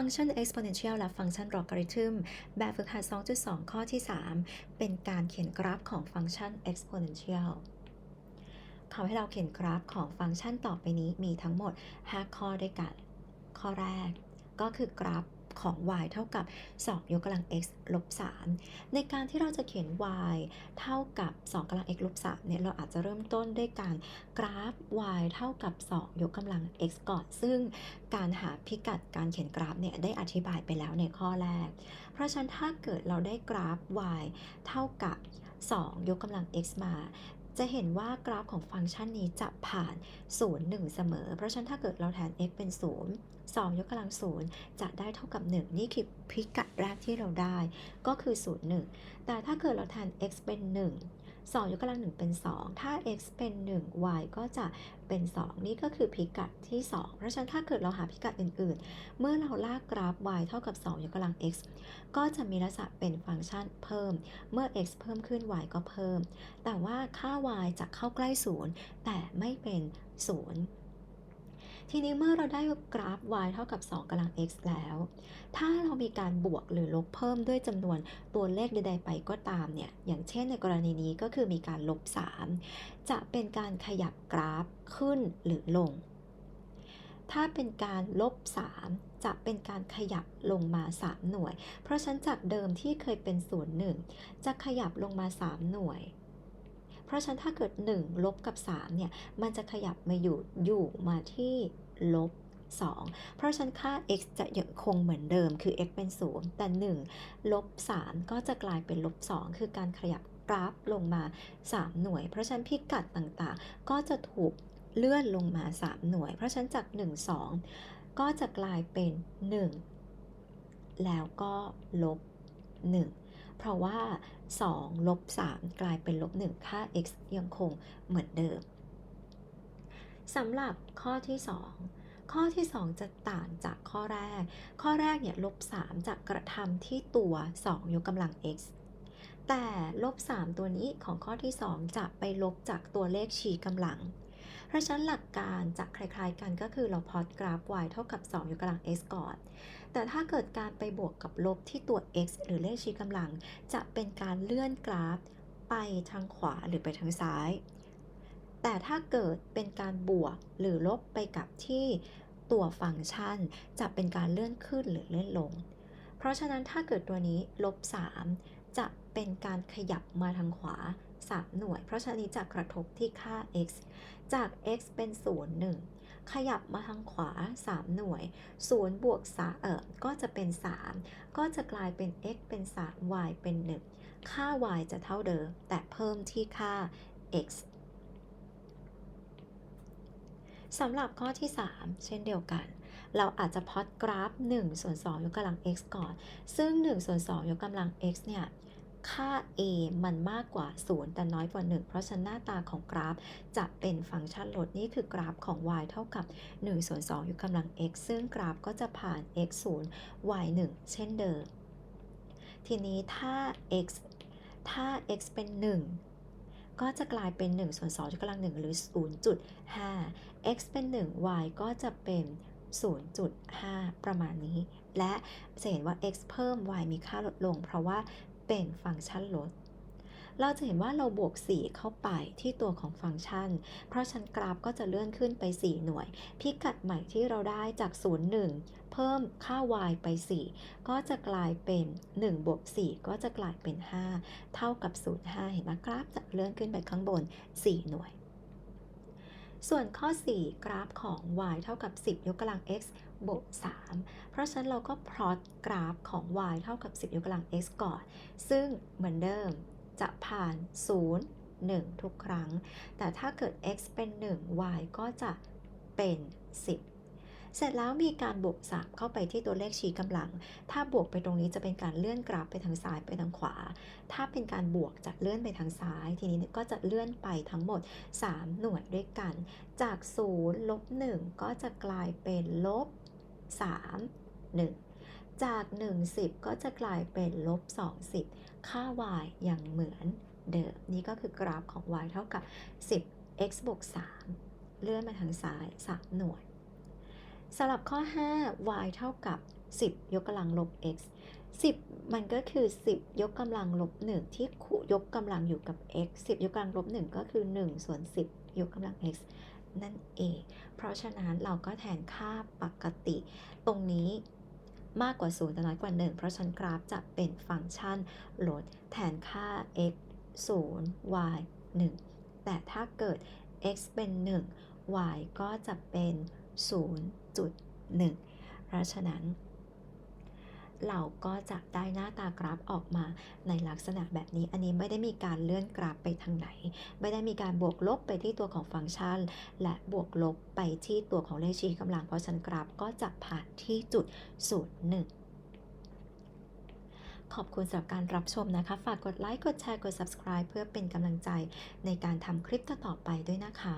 ฟังก์ชัน exponential และฟังก์ชัน logarithm แบบฝึกหัด 2.2 ข้อที่ 3 เป็นการเขียนกราฟของฟังก์ชัน exponential เขาให้เราเขียนกราฟของฟังก์ชันต่อไปนี้มีทั้งหมด 5 ข้อด้วยกัน ข้อแรกก็คือกราฟ ของ y เท่ากับ 2 ยกกำลัง x ลบ 3 ในการที่เราจะเขียน y เท่ากับ 2กำลัง x ลบ 3 เนี่ย เราอาจจะเริ่มต้นด้วยการกราฟ y เท่ากับ 2 ยกกำลัง x ก่อน ซึ่งการหาพิกัดการเขียนกราฟเนี่ย ได้อธิบายไปแล้วในข้อแรก เพราะฉะนั้นถ้าเกิดเราได้กราฟ y เท่ากับ 2 ยกกำลัง x มา จะเห็นว่ากราฟของฟังก์ชันนี้จะผ่าน 0 1 เสมอ เพราะฉะนั้นถ้าเกิดเราแทน x เป็น 0 2 ยกกำลัง 0 จะได้เท่ากับ 1 นี่คือพิกัดแรกที่เราได้ ก็คือ 0 1 แต่ถ้าเกิดเราแทน x เป็น 1 2 ยกกำลัง 1 เป็น 2 ถ้า x เป็น 1 y ก็จะเป็น 2 นี่ก็คือพิกัดที่ 2 เพราะฉะนั้นถ้าเกิดเราหาพิกัดอื่น ๆ เมื่อเราลากกราฟ y เท่ากับ 2 ยกกำลัง x ก็จะมีลักษณะเป็นฟังก์ชันเพิ่ม เมื่อ x เพิ่มขึ้น y ก็เพิ่ม แต่ว่าค่า y จะเข้าใกล้ 0 แต่ไม่เป็น 0 ทีนี้เมื่อเราได้กราฟ y เท่ากับ 2กำลัง x แล้ว ถ้าเรามีการบวกหรือลบเพิ่มด้วยจำนวนตัวเลขใดๆไปก็ตามเนี่ย อย่างเช่นในกรณีนี้ก็คือมีการลบ 3 จะเป็นการขยับกราฟขึ้นหรือลง ถ้าเป็นการลบ 3จะเป็นการขยับลงมา 3 หน่วย เพราะชั้นจากเดิมที่เคยเป็น 0 1 จะขยับลงมา 3 หน่วย เพราะฉะนั้นถ้าเกิด 1 ลบกับ 3 เนี่ย มันจะขยับมาอยู่อยู่มาที่ลบ 2 เพราะฉะนั้นค่า x จะยังคงเหมือนเดิมคือ x เป็น 0 แต่ 1 ลบ 3 ก็จะกลายเป็นลบ 2 คือการขยับกราฟลงมา 3 หน่วย เพราะฉะนั้นพิกัดต่างๆ ก็จะถูกเลื่อนลงมา 3 หน่วย เพราะฉะนั้นจาก 1 2 ก็จะกลายเป็น 1 แล้วก็ลบ 1 เพราะว่า2ลบ3กลายเป็นลบ1ค่า x ยังคงเหมือนเดิมสำหรับข้อที่ 2 ข้อที่ 2 จะต่างจากข้อแรก ข้อแรกเนี่ยลบ3จะกระทำที่ตัว 2 ยกกำลัง x แต่ลบ3ตัวนี้ของข้อที่ 2 จะไปลบจากตัวเลขชี้กำลัง ราะฉะนั้นหลักการจะคล้ายๆกันก็คือเราพอดกราฟ y เท่ากับ 2 ยกกำลัง x ก่อน แต่ถ้าเกิดการไปบวกกับลบที่ตัว x หรือเลขชี้กำลัง จะเป็นการเลื่อนกราฟไปทางขวาหรือไปทางซ้าย แต่ถ้าเกิดเป็นการบวกหรือลบไปกับที่ตัวฟังก์ชัน จะเป็นการเลื่อนขึ้นหรือเลื่อนลง เพราะฉะนั้นถ้าเกิดตัวนี้ลบ 3 จะเป็นการขยับมาทางขวา 3 หน่วย เพราะฉะนั้จะกระทบที่ค่า x จาก x เป็น 0 1 ขยับมาทางขวา 3 หน่วย 0 บวก3เออก็จะเป็น 3 ก็จะกลายเป็น x เป็น 3 y เป็น 1 ค่า y จะเท่าเดิม แต่เพิ่มที่ค่า x สำหรับข้อที่ 3 เช่นเดียวกัน เราอาจจะพอดกราฟ1ส่วน2ยกกำลัง x ก่อน ซึ่ง1ส่วน2ยกกำลัง x เนี่ย ค่า a มันมากกว่า 0 แต่น้อยกว่า 1 เพราะฉะนั้นหน้าตาของกราฟจะเป็นฟังก์ชันลดนี่คือกราฟของ y เท่ากับ1ส่วน2อยู่กำลัง x ซึ่งกราฟก็จะผ่าน x 0 y 1 เช่นเดิม ทีนี้ถ้า x ถ้า x เป็น 1ก็จะกลายเป็น1ส่วน2ยกกำลัง1หรือ 0.5 x เป็น 1 y ก็จะเป็น 0.5 ประมาณนี้ และจะเห็นว่า x เพิ่ม y มีค่าลดลง เพราะว่า เป็นฟังก์ชันลด เราจะเห็นว่าเราบวก 4 เข้าไปที่ตัวของฟังก์ชัน เพราะชั้นกราฟก็จะเลื่อนขึ้นไป 4 หน่วย พิกัดใหม่ที่เราได้จาก 0 1 เพิ่มค่า y ไป 4 ก็จะกลายเป็น 1 บวก 4 ก็จะกลายเป็น 5 เท่ากับ 0 5 เห็นไหมกราฟจะเลื่อนขึ้นไปข้างบน 4 หน่วย ส่วนข้อ 4 กราฟของ y เท่ากับ 10 ยกกำลัง x บวก 3 เพราะฉะนั้นเราก็พลอตกราฟของ y เท่ากับ 10 ยกกำลัง x ก่อน ซึ่งเหมือนเดิมจะผ่าน 0 1 ทุกครั้ง แต่ถ้าเกิด x เป็น 1 y ก็จะเป็น 10 เสร็จแล้วมีการบวก 3 เข้าไปที่ตัวเลขชี้กำลัง ถ้าบวกไปตรงนี้จะเป็นการเลื่อนกราฟไปทางซ้ายไปทางขวา ถ้าเป็นการบวกจะเลื่อนไปทางซ้าย ทีนี้ก็จะเลื่อนไปทั้งหมด 3 หน่วยด้วยกัน จาก 0 ลบ 1 ก็จะกลายเป็นลบ 3 1 จาก 1 10 ก็จะกลายเป็นลบ 2 10 ค่า y ยังเหมือนเดิม นี่ก็คือกราฟของ y เท่ากับ 10 x บวก3เลื่อนมาทางซ้าย 3 หน่วย สำหรับข้อ 5 y เท่ากับ 10 ยกกำลังลบ x 10 มันก็คือ 10 ยกกำลังลบ 1 ที่คูยกกำลังอยู่กับ x 10 ยกกำลังลบ 1 ก็คือ 1 ส่วน 10 ยกกำลัง x นั่นเอง เพราะฉะนั้นเราก็แทนค่าปกติ ตรงนี้มากกว่า 0 แต่น้อยกว่า 1 เพราะฉะนันกราฟจะเป็นฟังก์ชันลดแทนค่า x 0 y 1 แต่ถ้าเกิด x เป็น 1 y ก็จะเป็น 0.1 เพราะฉะนั้น เราก็จะได้หน้าตากราฟออกมาในลักษณะแบบนี้ อันนี้ไม่ได้มีการเลื่อนกราฟไปทางไหน ไม่ได้มีการบวกลบไปที่ตัวของฟังก์ชัน และบวกลบไปที่ตัวของเลขชี้กำลัง เพราะฉะนันกราฟก็จะผ่านที่จุด 01ขอบคุณสำหรับการรับชมนะคะ ฝากกดไลค์ กดแชร์ กด subscribe เพื่อเป็นกำลังใจในการทำคลิปต่อๆไปด้วยนะคะ